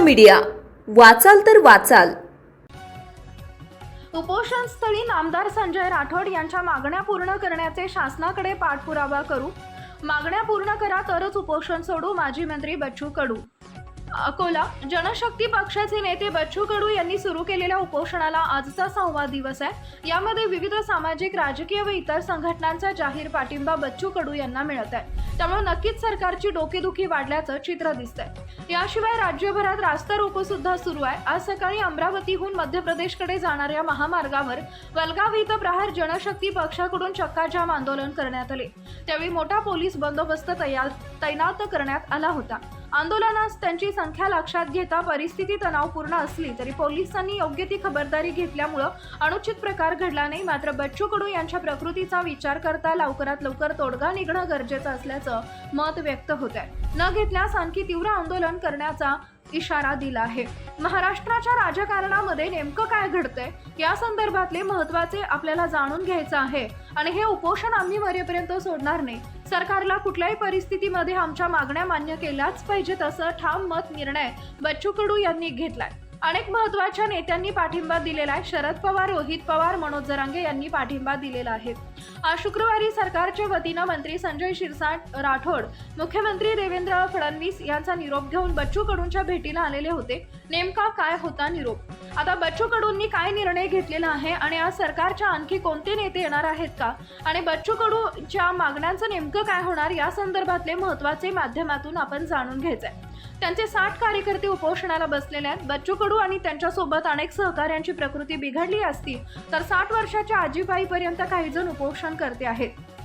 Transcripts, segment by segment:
Media. वाचाल तर वाचाल. उपोषणस्थळी नामदार संजय राठोड यांच्या मागण्या पूर्ण करण्याचे शासनाकडे पाठपुरावा करू. मागण्या पूर्ण करा तरच उपोषण सोडू माजी मंत्री बच्चू कडू. अकोला जनशक्ती पक्षाचे नेते बच्चू कडू यांनी सुरू केलेल्या उपोषणाला आजचा सहावा दिवस आहे. यामध्ये विविध सामाजिक राजकीय व इतर संघटनांचा जाहीर पाठिंबा बच्चू कडू यांना मिळत आहे. त्यामुळे नक्कीच सरकारची डोकेदुखी वाढल्याचं चित्र दिसतंय. याशिवाय राज्यभरात रास्ता रोको सुद्धा सुरू आहे. आज सकाळी अमरावतीहून मध्य प्रदेशकडे जाणाऱ्या महामार्गावर वलगाव इथं प्रहार जनशक्ती पक्षाकडून चक्काजाम आंदोलन करण्यात आले. त्यावेळी मोठा पोलीस बंदोबस्त तयार तैनात करण्यात आला होता. आंदोलनास त्यांची संख्या लक्षात घेता परिस्थिती तणावपूर्ण असली तरी पोलिसांनी योग्य ती खबरदारी घेतल्यामुळं अनुचित प्रकार घडला नाही. मात्र बच्चू कडू यांच्या प्रकृतीचा विचार करता लवकरात लवकर तोडगा निघणं गरजेचं असल्याचं मत व्यक्त होत आहे न घेतल्यास आणखी तीव्र आंदोलन करण्याचा इशारा दिला आहे. महाराष्ट्राच्या राजकारणामध्ये नेमकं काय घडतंय? या संदर्भातले महत्त्वाचे आपल्याला जाणून घ्यायचं आहे. आणि हे उपोषण आम्ही मरेपर्यंत सोडणार नाही. सरकारला कुठल्याही परिस्थितीमध्ये आमच्या मागण्या मान्य केल्याच पाहिजेत असं ठाम मत निर्णय बच्चू कडू यांनी घेतलाय. अनेक महत्त्वाच्या नेत्यांनी पाठिंबा दिलेला आहे. शरद पवार रोहित पवार मनोज जरांगे यांनी पाठिंबा दिलेला आहे. आज शुक्रवारी सरकारच्या वतीनं मंत्री संजय शिरसाट राठोड मुख्यमंत्री देवेंद्र फडणवीस यांचा निरोप घेऊन बच्चू कडूंच्या भेटीला आलेले होते. नेमका काय होता निरोप? आता बच्चू कडूंनी काय निर्णय घेतलेला आहे आणि आज सरकारच्या आणखी कोणते नेते येणार आहेत का? आणि बच्चू कडूच्या मागण्यांचं नेमकं काय होणार? या संदर्भातले महत्त्वाचे माध्यमातून आपण जाणून घ्यायचंय. त्यांचे साठ कार्यकर्ते उपोषणाला बसलेले आहेत. बच्चू कडू आणि त्यांच्यासोबत अनेक सहकाऱ्यांची प्रकृती बिघडली असती तर साठ वर्षाच्या आजीबाईपर्यंत काही जण उपोषण करते आहेत.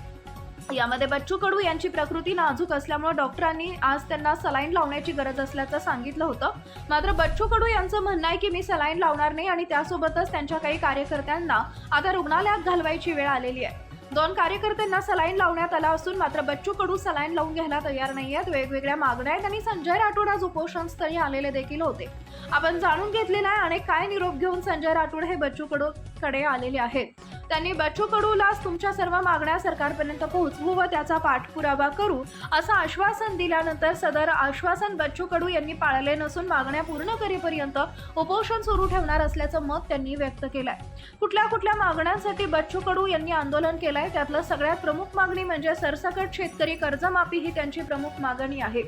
यामध्ये बच्चू कडू यांची प्रकृती नाजूक असल्यामुळे डॉक्टरांनी आज त्यांना सलाईन लावण्याची गरज असल्याचं सांगितलं होतं. मात्र बच्चू कडू यांचं म्हणणं आहे की मी सलाईन लावणार नाही आणि त्यासोबतच त्यांच्या काही कार्यकर्त्यांना आता रुग्णालयात घालवायची वेळ आलेली आहे. दोन कार्यकर्त्यांना सलाईन लावण्यात आला असून मात्र बच्चू कडू सलाईन लावून घ्यायला तयार नाही आहेत वेगवेगळ्या मागण्या आहेत आणि संजय राठोड आज उपोषण स्थळी आलेले देखील होते. आपण जाणून घेतलेला आहे आणि काय निरोप घेऊन संजय राठोड हे बच्चू कडू कडे आलेले आहेत. त्यांनी बच्चू कडूलाच तुमच्या सर्व मागण्या सरकारपर्यंत पोहोचवू व त्याचा पाठपुरावा करू असं आश्वासन दिल्यानंतर सदर आश्वासन बच्चू कडू यांनी पाळले नसून मागण्या पूर्ण करेपर्यंत उपोषण सुरू ठेवणार असल्याचं मत त्यांनी व्यक्त केलंय. कुठल्या कुठल्या मागण्यांसाठी बच्चू कडू यांनी आंदोलन केलंय त्यातलं सगळ्यात प्रमुख मागणी म्हणजे सरसकट शेतकरी कर्जमाफी ही त्यांची प्रमुख मागणी आहे.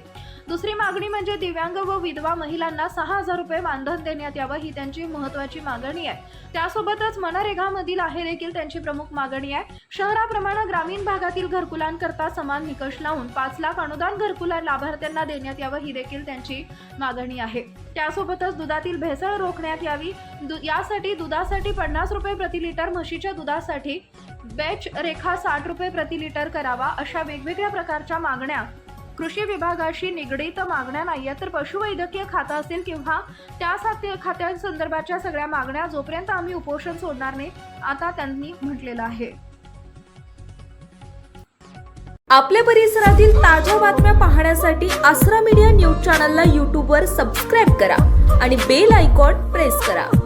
दुसरी मागणी म्हणजे दिव्यांग व विधवा महिलांना सहा हजार रुपये मानधन देण्यात यावं ही त्यांची महत्वाची मागणी आहे. त्यासोबतच मनरेगामधील आहे देखील त्यांची प्रमुख मागणी आहे. शहराप्रमाणे ग्रामीण भागातील घरकुलांकरता समान निकष लावून पाच लाख अनुदान घरकुला लाभार्थ्यांना देण्यात यावं ही देखील त्यांची मागणी आहे. त्यासोबतच दुधातील भेसळ रोखण्यात यावी. दु- यासाठी दुधासाठी पन्नास रुपये प्रति लिटर म्हशीच्या दुधासाठी बेच रेखा साठ रुपये प्रति लिटर करावा अशा वेगवेगळ्या प्रकारच्या मागण्या कृषी विभागाशी निगडीत मागण्या नाही तर पशुवैद्यकीय खातं असेल किंवा त्या साथ- खात्यांसंदर्भाच्या सगळ्या मागण्या जोपर्यंत आम्ही उपोषण सोडणार नाही आता त्यांनी म्हटलेलं आहे. आपल्या परिसरातील ताज्या बातम्या पाहण्यासाठी आसरा मीडिया न्यूज चॅनलला यूट्यूबवर सबस्क्राईब करा आणि बेल आयकॉन प्रेस करा.